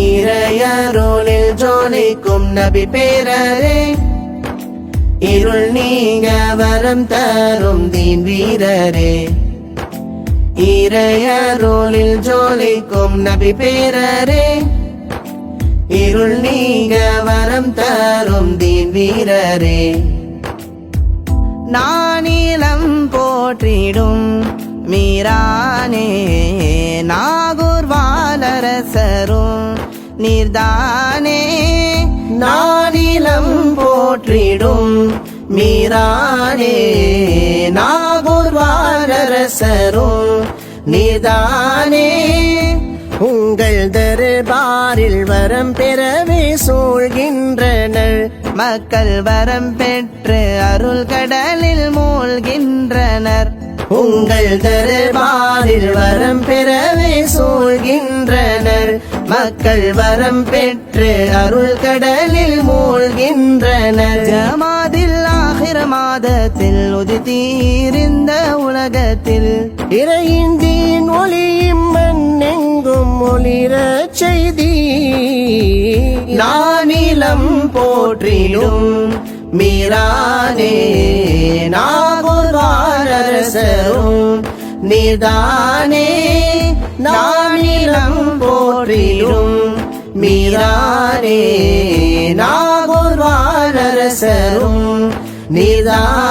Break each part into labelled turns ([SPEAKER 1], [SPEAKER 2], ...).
[SPEAKER 1] இறையருளில் ஜோலிக்கும் நபி பேரரே இருள் நீங்க வரம் தரும் தீன் வீரரே. இறையருளில் ஜோலிக்கும் நபி பேரரே இருள் நீங்க வரம் தரும் தீன் வீரரே. நானிலம் போற்றிடும் மீரானே நாகூர் வாலரசரும் நீர்தானே? நானிலம் போற்றிடும் மீரானே நாகூர் வாலரசரும் நீர்தானே. உங்கள் தர்பாரில் வரம் பெறவே சூழ்கின்றனர். மக்கள் வரம் பெற்று அருள் கடலில் மூழ்கின்றனர். உங்கள் தர்பாரில் வரம் பெறவே சூழ்கின்றனர். மக்கள் வரம் பெற்று அருள் கடலில் மூழ்கின்றனர். ஜமாதில் ஆகிர மாதத்தில் உதித்தீரிந்த உலகத்தில் இறையின்தீன் ஒளியும் மண்ணெங்கும் ஒளிர செய்தி. நானிலம் போற்றிலும் மீரானே நான் அரசரும் நீதானே நானிலம் போற்றிலும் மீரானே நாகூர் வாரரசரும் நீதானே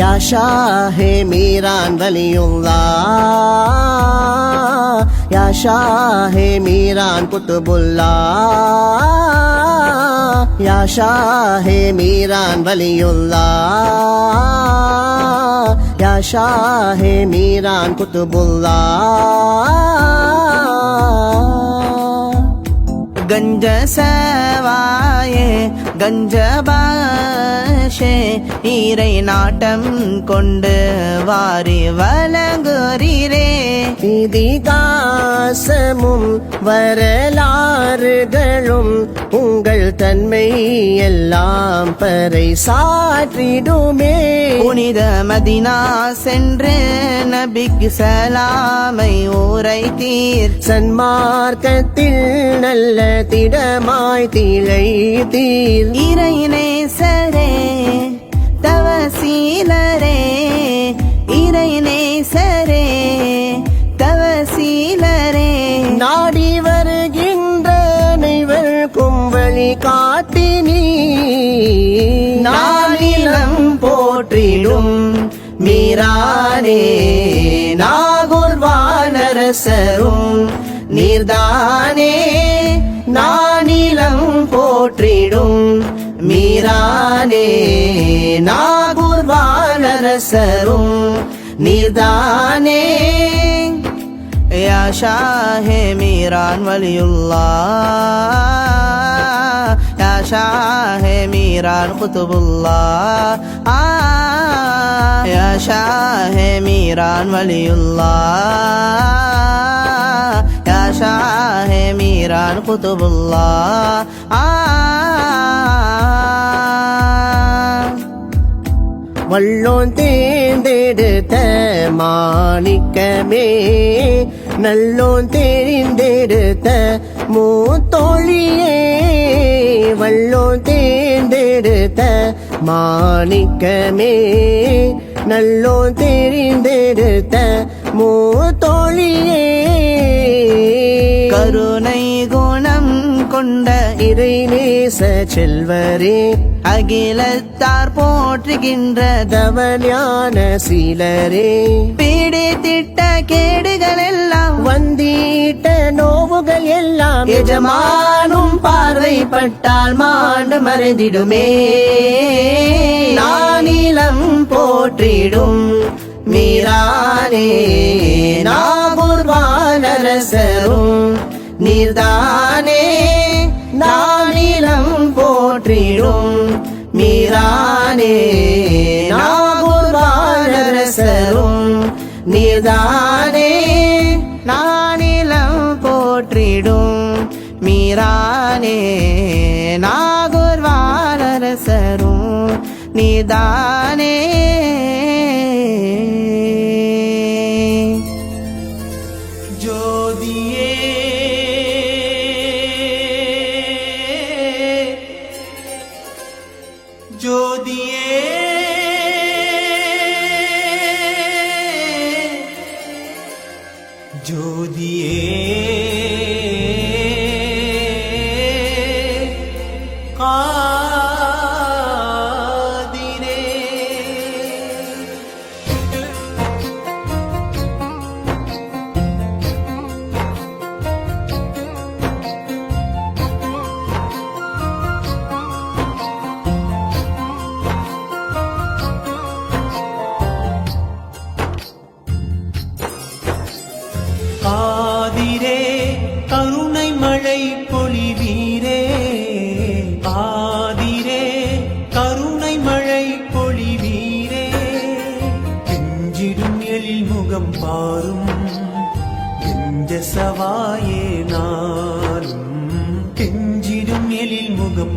[SPEAKER 1] या शाह मीरान वलीउल्लाह या शाह मीरान कुतुबुल्लाह या शाह मीरान वलीउल्लाह या शाह मीरान कुतुबुल्लाह கஞ்சபாஷே ஈரை நாட்டம் கொண்டு வாரி வழங்குறீரே. இதிகாசமும் வரலாறுகளும் உங்கள் தன்மை எல்லாம் பறை சாற்றிடுமே. புனித மதினா சென்று நபிக்கு சலாமை உரைத்தீர் சன்மார்க்கத்தில் நல்ல திடமாய் திளைத்தீர். இறைநேசரே தவசீலரே இறை நேசரே தவசீலரே நாடி வருகின்ற அனைவருக்கும் கும்பலி காட்டினீ நானிலம் போற்றிடும் மீரானே நாகூர் வானரசரும் நீர்தானே நானிலம் போற்றிடும் நீரானே நாகூர் வானரசரும் நீர்தானே. யா ஷாஹே மீரான் வலியுல்லா யா ஷாஹே மீரான் குத்துபுல்லா யா ஷாஹே மீரான் வலியுல்லா யா ஷாஹே மீரான் குத்துபுல்லா ஆ வல்லோன் தேர்ந்தெடுத்த மாணிக்கமே நல்லோன் தெரிந்தெடுத்த மூத்தோழியே வல்லோன் தேர்ந்தெடுத்த மாணிக்கமே நல்லோன் தெரிந்தெடுத்த மூத்தோழியே. கருணை குணம் கொண்ட இறைநேச செல்வரே அகிலத்தார் போற்றுகின்ற தவஞான சீலரே. பீடி திட்ட கேடுகள் எல்லாம் வந்தீட்ட நோவுகள் எல்லாம் எஜமானும் பார்வைப்பட்டால் மாண்டு மறைந்திடுமே. நானிலம் போற்றிடும் மீரானே நாகூர் வானரசரும் நீர்தானே மீரானே நாகூர் நீர்தானே நானிலம் போற்றிடும் மீரானே நாகுர்வானரசரும் நீதானே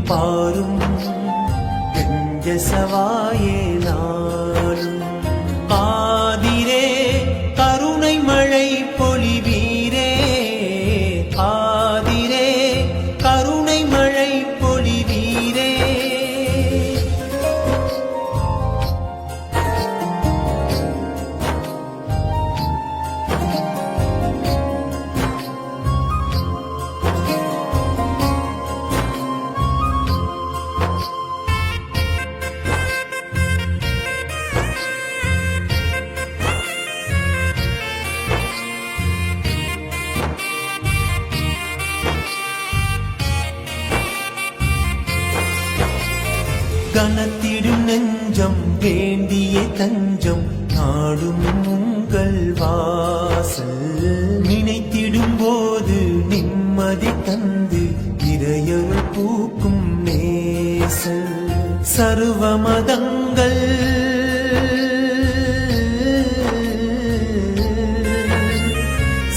[SPEAKER 2] பாரும். கெஞ்ச சவாயே? வேண்டிய தஞ்சம் நாடும் உங்கள் வாசல். நினைத்திடும் போது நிம்மதி தந்து இறையொரு பூக்கும் நேசல். சர்வ மதங்கள்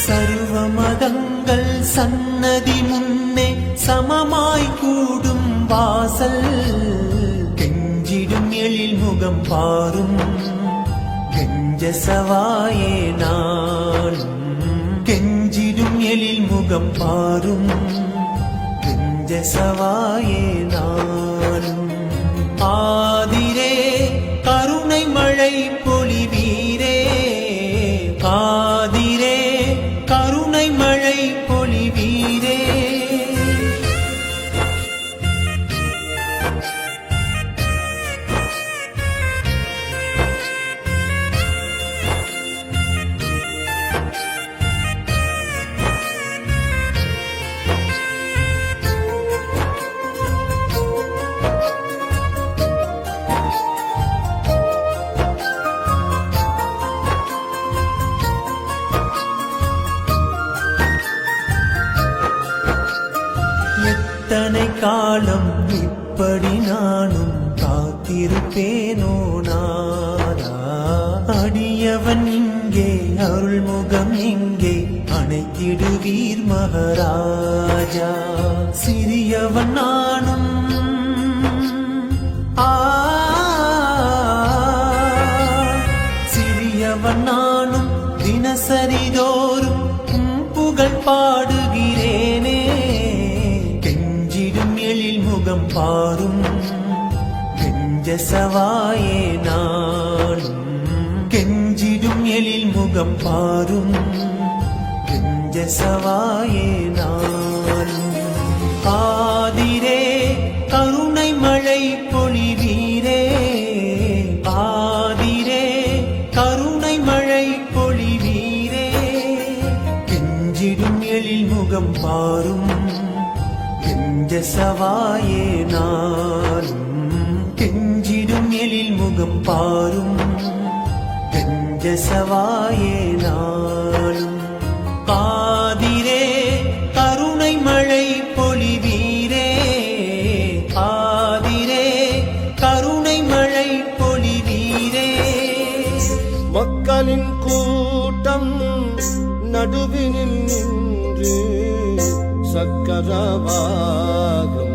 [SPEAKER 2] சர்வ மதங்கள் சன்னதி முன்னே சமமா எழில் முகம் பாரும். கெஞ்ச சவாயே நாளும் கெஞ்சிடும் எழில் முகம் பாரும். கெஞ்ச சவாயே எத்தனை காலம் இப்படி நானும் காத்திருப்பேனோ நானா? அடியவன் இங்கே அருள்முகம் இங்கே அணைத்திடுவீர் மகாராஜா. சிறியவன் நானும் ஆ. சிறியவன் நானும் தினசரிதோறும் புகழ் பாடு பாரும். கெஞ்சசவாயே நானும். கெஞ்சிடும் எழில் முகம் பாரும். கெஞ்சசவாயே நானும். ஆதிரே கருணை மழை பொழிவீரே. பாதிரே கருணை மழை பொழிவீரே. கெஞ்சிடும் எழில் முகம் பாரும். கெஞ்சசவாய் பாரும். கஞ்சசவாயே நாளும். பாதிரே கருணை மழை பொழிவீரே. பாதிரே கருணை மழை பொழிவீரே.
[SPEAKER 3] மக்களின் கூட்டம் நடுவினில் நின்று சக்கரவாகம்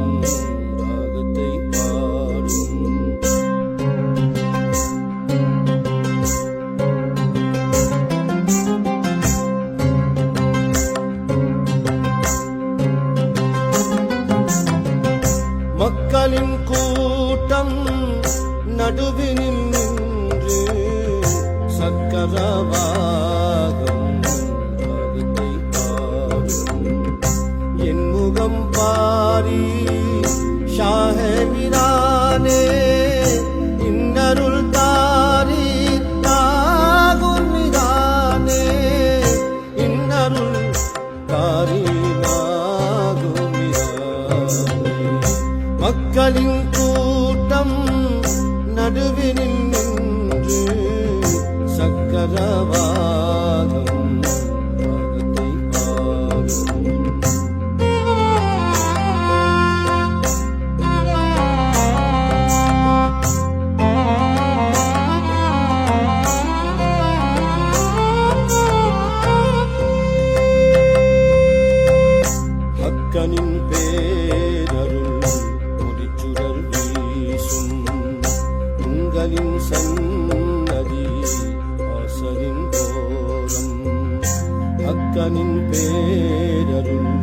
[SPEAKER 2] அக்கனின் பேரருள்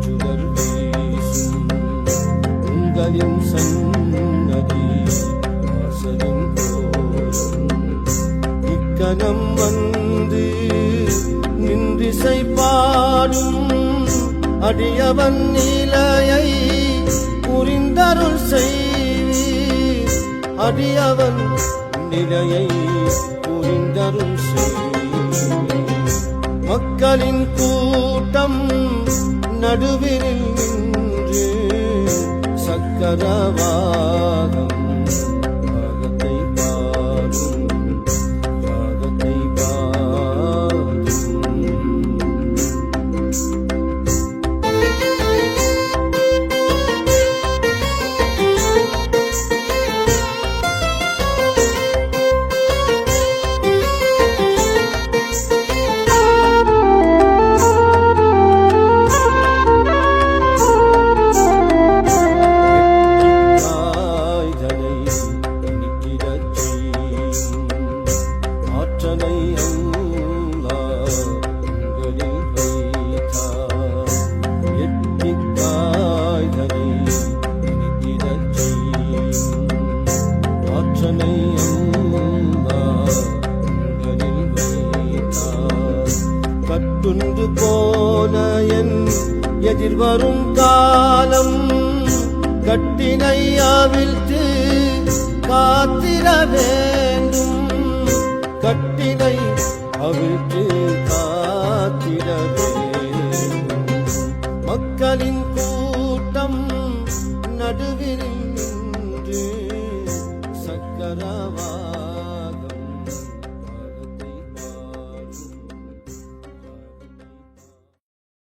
[SPEAKER 2] சுடர் வீசும். உங்களின் சன்னதி வாசலின் கோலம். இக்கணம் வந்து நின்றிசை பாடும் அடியவன் நிலையை புரிந்தருள் செய்வீர். அடியவன் நிலையை புரிந்தருள் செய்வீர். மக்களின் கூட்டம் நடுவிரில் நின்று சக்கரவாகம்